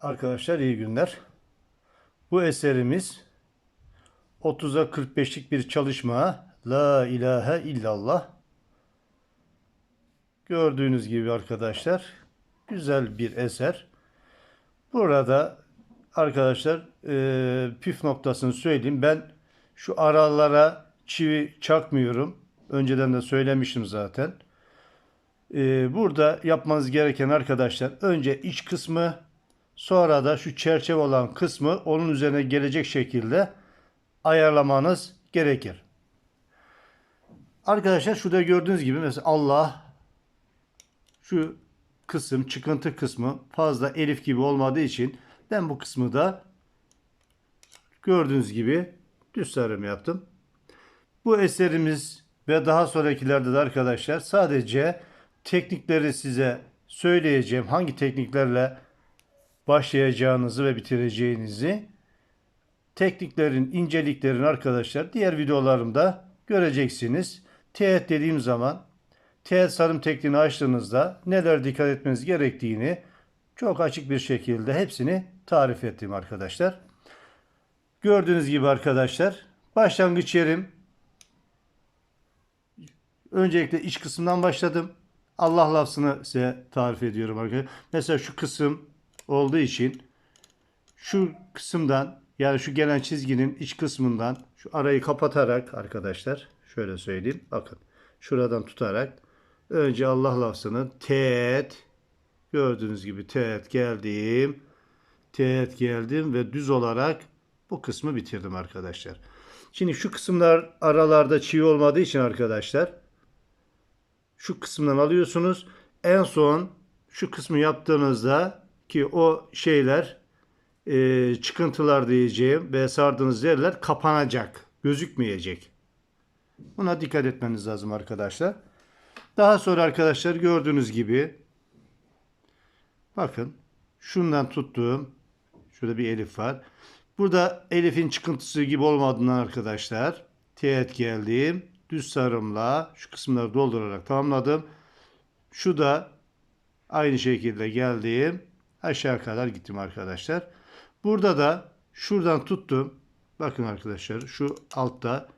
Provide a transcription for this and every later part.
Arkadaşlar iyi günler. Bu eserimiz 30'a 45'lik bir çalışma. La ilahe illallah. Gördüğünüz gibi arkadaşlar güzel bir eser. Burada arkadaşlar e, püf noktasını söyleyeyim. Ben şu aralara çivi çakmıyorum. Önceden de söylemiştim zaten. E, burada yapmanız gereken arkadaşlar önce iç kısmı sonra da şu çerçeve olan kısmı onun üzerine gelecek şekilde ayarlamanız gerekir. Arkadaşlar şurada gördüğünüz gibi mesela Allah şu kısım çıkıntı kısmı fazla elif gibi olmadığı için ben bu kısmı da gördüğünüz gibi düz sarım yaptım. Bu eserimiz ve daha sonrakilerde de arkadaşlar sadece teknikleri size söyleyeceğim. Hangi tekniklerle başlayacağınızı ve bitireceğinizi tekniklerin inceliklerini arkadaşlar diğer videolarımda göreceksiniz. Teğet dediğim zaman teğet sarım tekniğini açtığınızda neler dikkat etmeniz gerektiğini çok açık bir şekilde hepsini tarif ettim arkadaşlar. Gördüğünüz gibi arkadaşlar başlangıç yerim öncelikle iç kısımdan başladım. Allah lafzını size tarif ediyorum arkadaşlar. Mesela şu kısım olduğu için şu kısımdan yani şu gelen çizginin iç kısmından şu arayı kapatarak arkadaşlar şöyle söyleyeyim. Bakın şuradan tutarak önce Allah lafzını teğet gördüğünüz gibi teğet geldim. Teğet geldim ve düz olarak bu kısmı bitirdim arkadaşlar. Şimdi şu kısımlar aralarda çivi olmadığı için arkadaşlar şu kısımdan alıyorsunuz. En son şu kısmı yaptığınızda ki o şeyler e, çıkıntılar diyeceğim ve sardığınız yerler kapanacak. Gözükmeyecek. Buna dikkat etmeniz lazım arkadaşlar. Daha sonra arkadaşlar gördüğünüz gibi bakın şundan tuttuğum şurada bir elif var. Burada elifin çıkıntısı gibi olmadığından arkadaşlar teğet geldim. Düz sarımla şu kısımları doldurarak tamamladım. Şu da aynı şekilde geldim. Aşağı kadar gittim arkadaşlar. Burada da şuradan tuttum. Bakın arkadaşlar şu altta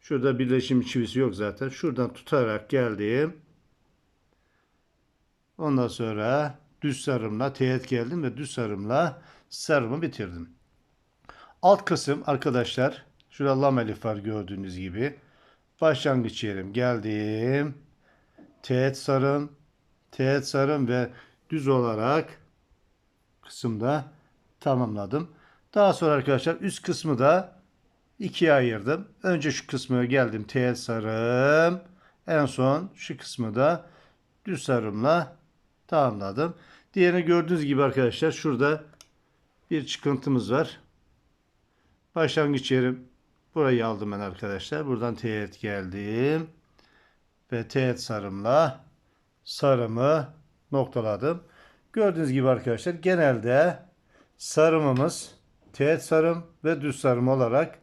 şurada birleşim çivisi yok zaten. Şuradan tutarak geldim. Ondan sonra düz sarımla teğet geldim ve düz sarımla sarımı bitirdim. Alt kısım arkadaşlar şurada lam elif var gördüğünüz gibi. Başlangıç yerim geldim. Teğet sarım, teğet sarım ve düz olarak kısımda tamamladım. Daha sonra arkadaşlar üst kısmı da ikiye ayırdım. Önce şu kısmı geldim teğet sarım. En son şu kısmı da düz sarımla tamamladım. Diğerini gördüğünüz gibi arkadaşlar şurada bir çıkıntımız var. Başlangıç yerim burayı aldım ben arkadaşlar. Buradan teğet geldim. Ve teğet sarımla sarımı noktaladım. Gördüğünüz gibi arkadaşlar genelde sarımımız teğet sarım ve düz sarım olarak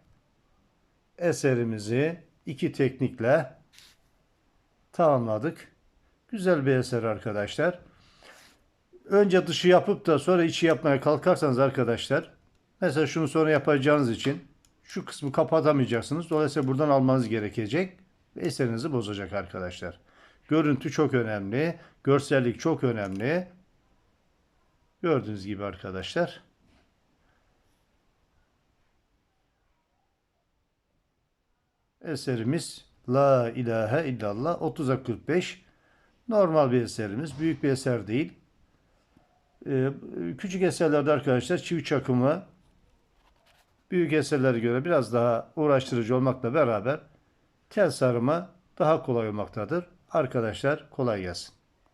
eserimizi iki teknikle tamamladık. Güzel bir eser arkadaşlar. Önce dışı yapıp da sonra içi yapmaya kalkarsanız arkadaşlar mesela şunu sonra yapacağınız için şu kısmı kapatamayacaksınız. Dolayısıyla buradan almanız gerekecek eserinizi bozacak arkadaşlar. Görüntü çok önemli. Görsellik çok önemli. Gördüğünüz gibi arkadaşlar. Eserimiz La ilahe illallah 30'a 45 normal bir eserimiz. Büyük bir eser değil. Ee, küçük eserlerde arkadaşlar çivi çakımı büyük eserlere göre biraz daha uğraştırıcı olmakla beraber tel sarımı daha kolay olmaktadır. Arkadaşlar kolay gelsin.